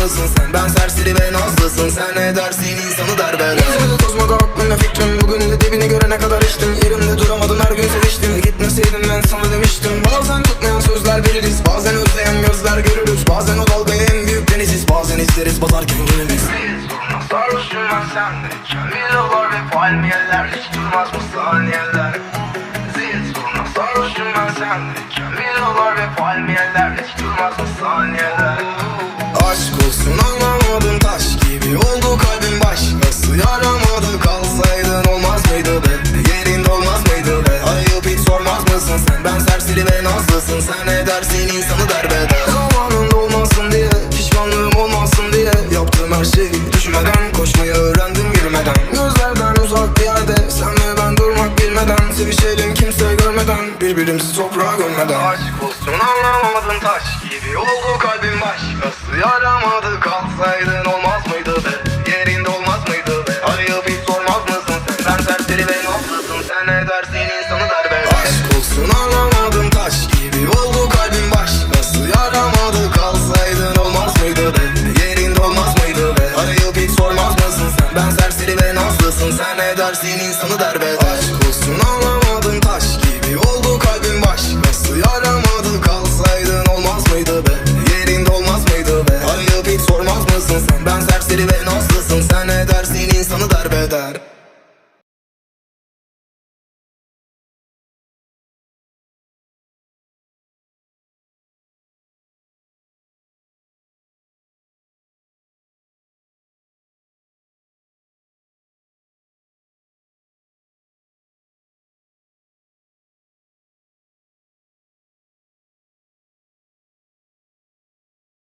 gamlısın sen. Ben serseri ve nazlısın. Sen edersin insanı derbeder. İzmir'de tozmadı aklımda fikrim. Bugün de dibini görene kadar içtim. Yerimde duramadım her gün seviştim. Gitmeseydim ben sana demiştim. Bazen tutmayan sözler veririz Bazen özleyen gözler görürüz. Bazen o dalgaya en büyük deniziz. Bazen izleriz batarken günümüz Sarhoş ben sende. Kamilolar ve palmiyeler Hiç durmaz bu saniyeler. Zil sorma sarhoşum ben sende. Kamilolar ve palmiyeler Hiç durmaz bu saniyeler. Aşk olsun. Anlamadım taş gibi Oldu kalbim başkası. Yaramadı Kalsaydın olmaz mıydı be? Yerinde olmaz mıydı be? Ayıp hiç sormaz mısın sen? Ben serseri ve nazlısın. Sen ne dersin insanı derbeder. Zamanında kimse görmeden Birbirimizi toprağa gömmeden. Aşk olsun anlamamadın taş gibi. Oldu kalbim başkası. Yaramadı Kalsaydın olmaz mıydı be? Yerinde olmaz mıydı be? Arayıp hiç sormaz mısın sen? Ben serseri ve noktasın Sen ne dersin insanı der be? Aşk olsun anlamadım taş gibi. Oldu kalbim başkası. Yaramadı Kalsaydın olmaz mıydı be? Yerinde olmaz mıydı be? Arayıp hiç sormaz mısın sen? Ben serseri ve nazlısın Sen ne dersin insanı derbe Aşk bad.